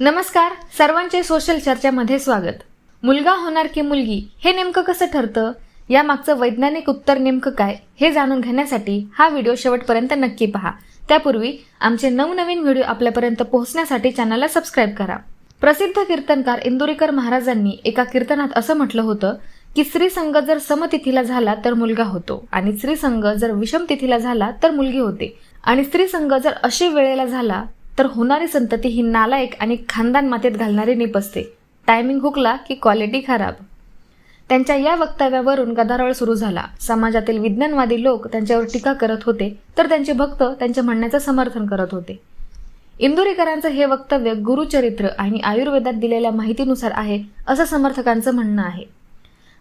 नमस्कार सर्वांचे सोशल चर्चामध्ये स्वागत. मुलगा होणार की मुलगी हे नेमकं कसं ठरतं? यामागचं वैज्ञानिक उत्तर नेमकं काय? हे जाणून घेण्यासाठी हा व्हिडिओ शेवटपर्यंत नक्की पहा. त्यापूर्वी आमचे नवनवीन व्हिडिओ आपल्यापर्यंत पोहोचण्यासाठी चॅनलला सबस्क्राईब करा. प्रसिद्ध कीर्तनकार इंदुरीकर महाराजांनी एका कीर्तनात असं म्हटलं होतं की स्त्रीसंग जर समतिथीला झाला तर मुलगा होतो आणि स्त्रीसंग जर विषम तिथीला झाला तर मुलगी होते. आणि स्त्रीसंग जर अशी वेळेला झाला तर होणारी संतती ही नालायक आणि खानदान मातेत घालणारी निपसते टायमिंग हुकला की क्वालिटी खराब. त्यांच्या या वक्तव्यावरून गदारोळ सुरू झाला. समाजातील विज्ञानवादी लोक त्यांच्यावर टीका करत होते तर त्यांचे भक्त त्यांच्या म्हणण्याचं समर्थन करत होते. इंदुरीकरांचं हे वक्तव्य गुरुचरित्र आणि आयुर्वेदात दिलेल्या माहितीनुसार आहे असं समर्थकांचं म्हणणं आहे.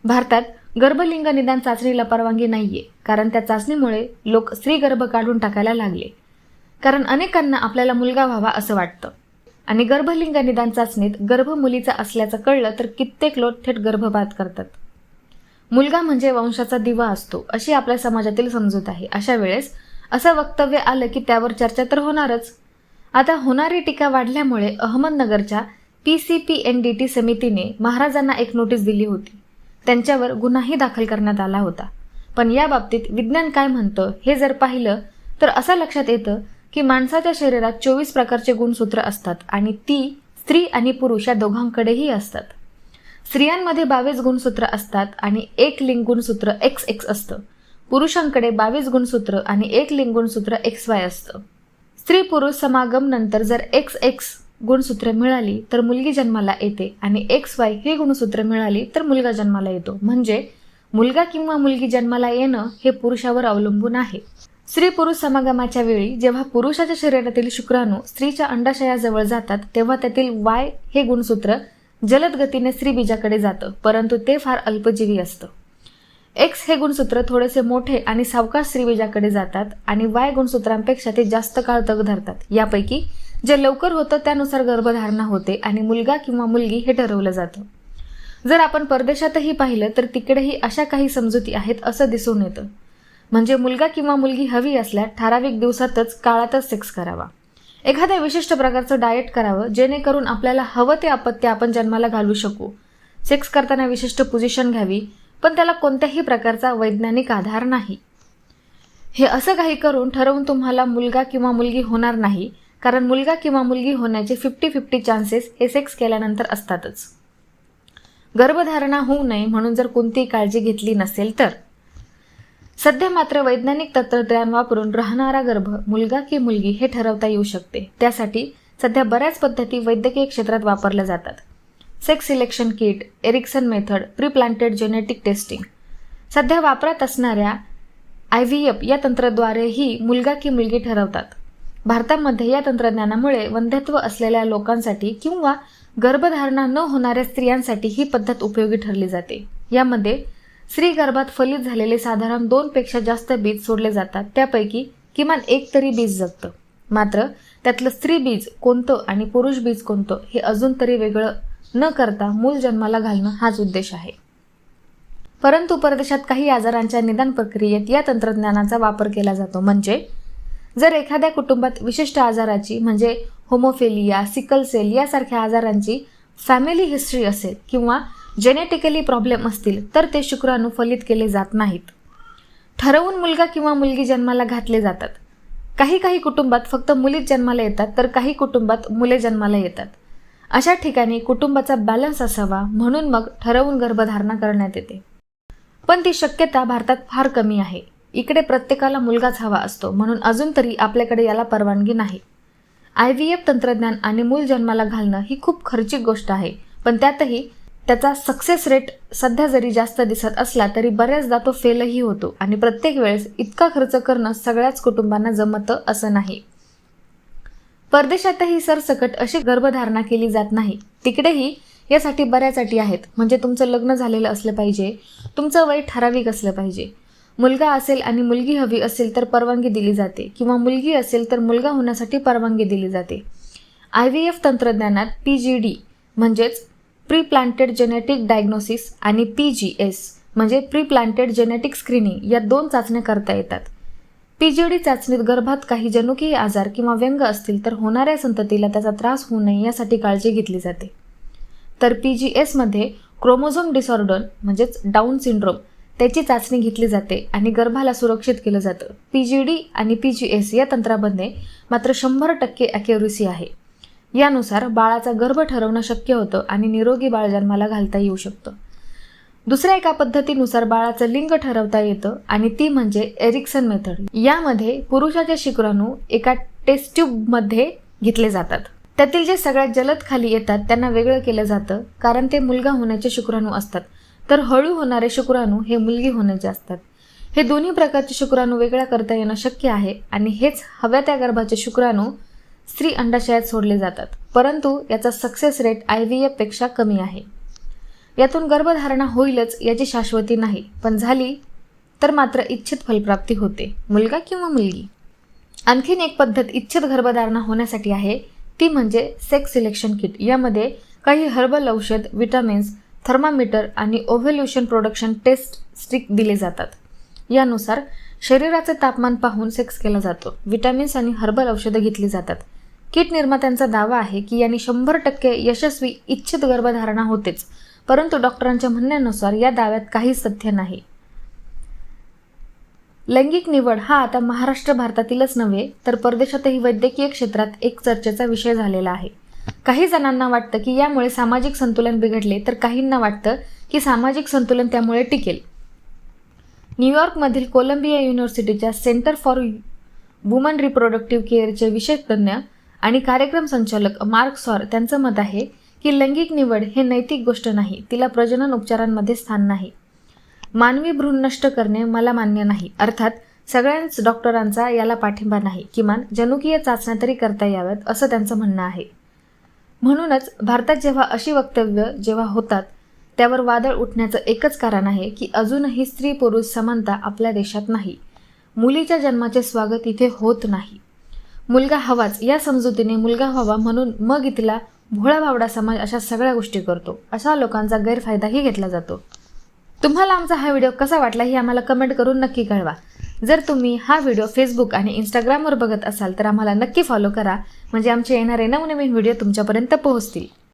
भारतात गर्भलिंग निदान चाचणीला परवानगी नाहीये कारण त्या चाचणीमुळे लोक स्त्री गर्भ काढून टाकायला लागले. कारण अनेकांना आपल्याला मुलगा व्हावा असं वाटतं. आणि गर्भलिंग निदान चाचणीत गर्भ मुलीचा असल्याचं कळलं तर कित्येक लोक थेट गर्भपात करतात. मुलगा म्हणजे वंशाचा दिवा असतो अशी आपल्या समाजातील समजूत आहे. अशा वेळेस असं वक्तव्य आलं की त्यावर चर्चा तर होणारच. आता होणारी टीका वाढल्यामुळे अहमदनगरच्या P C P N D T समितीने महाराजांना एक नोटीस दिली होती. त्यांच्यावर गुन्हाही दाखल करण्यात आला होता. पण या बाबतीत विज्ञान काय म्हणतं हे जर पाहिलं तर असं लक्षात येतं की माणसाच्या शरीरात चोवीस प्रकारचे गुणसूत्र असतात आणि ती स्त्री आणि पुरुष या दोघांकडेही असतात. स्त्रियांमध्ये बावीस गुणसूत्र असतात आणि एक लिंग गुणसूत्र एक्स एक्स असतं. पुरुषांकडे बावीस गुणसूत्र आणि एक लिंग गुणसूत्र एक्स वाय असतं. स्त्री पुरुष समागम नंतर जर एक्स एक्स गुणसूत्र मिळाली तर मुलगी जन्माला येते आणि एक्स वाय ही गुणसूत्र मिळाली तर मुलगा जन्माला येतो. म्हणजे मुलगा किंवा मुलगी जन्माला येणं हे पुरुषावर अवलंबून आहे. स्त्री पुरुष समागमाच्या वेळी जेव्हा पुरुषाच्या शरीरातील शुक्राणू स्त्रीच्या अंडाशयाजवळ जातात तेव्हा त्यातील वाय हे गुणसूत्र जलद गतीने स्त्रीबीजाकडे जातं परंतु ते फार अल्पजीवी असतं. एक्स हे गुणसूत्र थोडेसे मोठे आणि सावकाश स्त्रीबीजाकडे जातात आणि वाय गुणसूत्रांपेक्षा ते जास्त काळ तग धरतात. यापैकी जे लवकर होतं त्यानुसार गर्भधारणा होते आणि मुलगा किंवा मुलगी हे ठरवलं जातं. जर आपण परदेशातही पाहिलं तर तिकडेही अशा काही समजुती आहेत असं दिसून येतं. म्हणजे मुलगा किंवा मुलगी हवी असल्यास ठराविक दिवसातच काळातच सेक्स करावा. एखाद्या विशिष्ट प्रकारचं डाएट करावं जेणेकरून आपल्याला हवं ते अपत्य आपण जन्माला घालू शकू. सेक्स करताना विशिष्ट पोझिशन घ्यावी पण त्याला कोणत्याही प्रकारचा वैज्ञानिक आधार नाही. हे असं काही करून ठरवून तुम्हाला मुलगा किंवा मुलगी होणार नाही कारण मुलगा किंवा मुलगी होण्याचे फिफ्टी फिफ्टी चान्सेस हे सेक्स केल्यानंतर असतातच. गर्भधारणा होऊ नये म्हणून जर कोणतीही काळजी घेतली नसेल तर. सध्या मात्र वैज्ञानिक तंत्रज्ञान वापरून राहणारा गर्भ मुलगा की मुलगी हे ठरवता येऊ शकते. त्यासाठी सध्या बऱ्याच पद्धती वैद्यकीय क्षेत्रात वापरल्या जातात. Sex selection kit Ericsson method preplanted genetic testing सध्या वापरात असणाऱ्या आय व्ही एफ या तंत्राद्वारेही मुलगा की मुलगी ठरवतात. भारतामध्ये या तंत्रज्ञानामुळे वंध्यत्व असलेल्या लोकांसाठी किंवा गर्भधारणा न होणाऱ्या स्त्रियांसाठी ही पद्धत उपयोगी ठरली जाते. यामध्ये स्त्री गर्भात फलित झालेले साधारण दोनपेक्षा जास्त बीज सोडले जातात. त्यापैकी किमान एक तरी बीज जगतं. मात्र त्यातलं स्त्री बीज कोणतं आणि पुरुष बीज कोणतं हे अजून तरी वेगळं न करता मूल जन्माला घालणं हाच उद्देश आहे. परंतु परदेशात काही आजारांच्या निदान प्रक्रियेत या तंत्रज्ञानाचा वापर केला जातो. म्हणजे जर एखाद्या कुटुंबात विशिष्ट आजाराची म्हणजे होमोफेलिया सिकल सेल यासारख्या आजारांची फॅमिली हिस्ट्री असेल किंवा जेनेटिकली प्रॉब्लेम असतील तर ते शुक्राणू फलित केले जात नाहीत. ठरवून मुलगा किंवा मुलगी जन्माला घातले जातात. काही काही कुटुंबात फक्त मुलीच जन्माला येतात तर काही कुटुंबात मुले जन्माला येतात. अशा ठिकाणी कुटुंबाचा बॅलन्स असावा म्हणून मग ठरवून गर्भधारणा करण्यात येते. पण ती शक्यता भारतात फार कमी आहे. इकडे प्रत्येकाला मुलगाच हवा असतो म्हणून अजून तरी आपल्याकडे याला परवानगी नाही. आय व्ही एफ तंत्रज्ञान आणि मूल जन्माला घालणं ही खूप खर्चिक गोष्ट आहे पण त्यातही त्याचा सक्सेस रेट सध्या जरी जास्त दिसत असला तरी बऱ्याचदा तो फेलही होतो. आणि प्रत्येक वेळेस इतका खर्च करणं सगळ्याच कुटुंबांना जमतं असं नाही. परदेशातही सरसकट अशी गर्भधारणा केली जात नाही. तिकडेही यासाठी बऱ्याच अटी आहेत. म्हणजे तुमचं लग्न झालेलं असलं पाहिजे. तुमचं वय ठराविक असलं पाहिजे. मुलगा असेल आणि मुलगी हवी असेल तर परवानगी दिली जाते. किंवा मुलगी असेल तर मुलगा होण्यासाठी परवानगी दिली जाते. आय व्ही एफ तंत्रज्ञानात पी जी डी म्हणजेच प्री प्लांटेड जेनेटिक डायग्नोसिस आणि पी जी एस म्हणजे प्री प्लांटेड जेनेटिक स्क्रीनिंग या दोन चाचण्या करता येतात. पी जी डी चाचणीत गर्भात काही जनुकीय आजार किंवा व्यंग असतील तर होणाऱ्या संततीला त्याचा त्रास होऊ नये यासाठी काळजी घेतली जाते. तर पी जी एसमध्ये क्रोमोझोम डिसऑर्डर म्हणजेच डाऊन सिंड्रोम त्याची चाचणी घेतली जाते आणि गर्भाला सुरक्षित केलं जातं. पी जी डी आणि पी जी एस या तंत्रामध्ये मात्र शंभर टक्के ॲक्युरेसी आहे. यानुसार बाळाचा गर्भ ठरवणं शक्य होतं आणि निरोगी बाळ जन्माला घालता येऊ शकतं. दुसऱ्या एका पद्धतीनुसार बाळाचं लिंग ठरवता येतं आणि ती म्हणजे एरिक्सन मेथड. यामध्ये पुरुषाचे शिक्राणू एका टेस्ट ट्यूबमध्ये घेतले जातात. त्यातील जे सगळ्यात जलद खाली येतात त्यांना वेगळं केलं जातं कारण ते मुलगा होण्याचे शुक्राणू असतात. तर हळू होणारे शुक्राणू हे मुलगी होण्याचे असतात. हे दोन्ही प्रकारचे शुक्राणू वेगळ्या करता येणं शक्य आहे आणि हेच हव्या त्या गर्भाचे शुक्राणू स्त्री अंडाशयात सोडले जातात. परंतु याचा सक्सेस रेट आय व्ही एफपेक्षा कमी आहे. यातून गर्भधारणा होईलच याची शाश्वती नाही. पण झाली तर मात्र इच्छित फलप्राप्ती होते. मुलगा किंवा मुलगी? आणखीन एक पद्धत इच्छित गर्भधारणा होण्यासाठी आहे. ती म्हणजे सेक्स सिलेक्शन किट यामध्ये काही हर्बल औषध विटामिन्स थर्मामीटर आणि ओव्हल्युशन प्रोडक्शन टेस्ट स्टिक दिले जातात. यानुसार शरीराचे तापमान पाहून सेक्स केला जातो. विटॅमिन्स आणि हर्बल औषधं घेतली जातात. किट निर्मात्यांचा दावा आहे की यांनी शंभर टक्के यशस्वी इच्छित गर्भधारणा होतेच. परंतु डॉक्टरांच्या म्हणण्यानुसार या दाव्यात काहीच सत्य नाही. लैंगिक निवड हा आता महाराष्ट्र भारतातीलच नव्हे तर परदेशातही वैद्यकीय क्षेत्रात एक चर्चेचा विषय झालेला आहे. काही जणांना वाटतं की यामुळे सामाजिक संतुलन बिघडले तर काहींना वाटतं की सामाजिक संतुलन त्यामुळे टिकेल. न्यूयॉर्कमधील कोलंबिया युनिव्हर्सिटीच्या सेंटर फॉर वुमन रिप्रोडक्टिव्ह केअरचे विशेष तज्ज्ञ आणि कार्यक्रम संचालक मार्क सॉर त्यांचं मत आहे की लैंगिक निवड हे नैतिक गोष्ट नाही तिला प्रजनन उपचारांमध्ये स्थान नाही. मानवी भ्रूण नष्ट करणे मला मान्य नाही अर्थात सगळ्याच डॉक्टरांचा याला पाठिंबा नाही किमान जनुकीय चाचण्या तरी करता याव्यात असं त्यांचं म्हणणं आहे. म्हणूनच भारतात जेव्हा अशी वक्तव्य जेव्हा होतात त्यावर वादळ उठण्याचं एकच कारण आहे की अजूनही स्त्री पुरुष समानता आपल्या देशात नाही. मुलीच्या जन्माचे स्वागत इथे होत नाही. मुलगा हवाच. या समजुतीने मुलगा व्हावा म्हणून मग इथला भोळा भावडा समाज अशा सगळ्या गोष्टी करतो. अशा लोकांचा गैरफायदाही घेतला जातो. तुम्हाला आमचा हा व्हिडिओ कसा वाटला हे आम्हाला कमेंट करून नक्की कळवा. जर तुम्ही हा व्हिडिओ फेसबुक आणि इंस्टाग्रामवर बघत असाल तर आम्हाला नक्की फॉलो करा. म्हणजे आमचे येणारे नवनवीन व्हिडिओ तुमच्यापर्यंत पोहोचतील.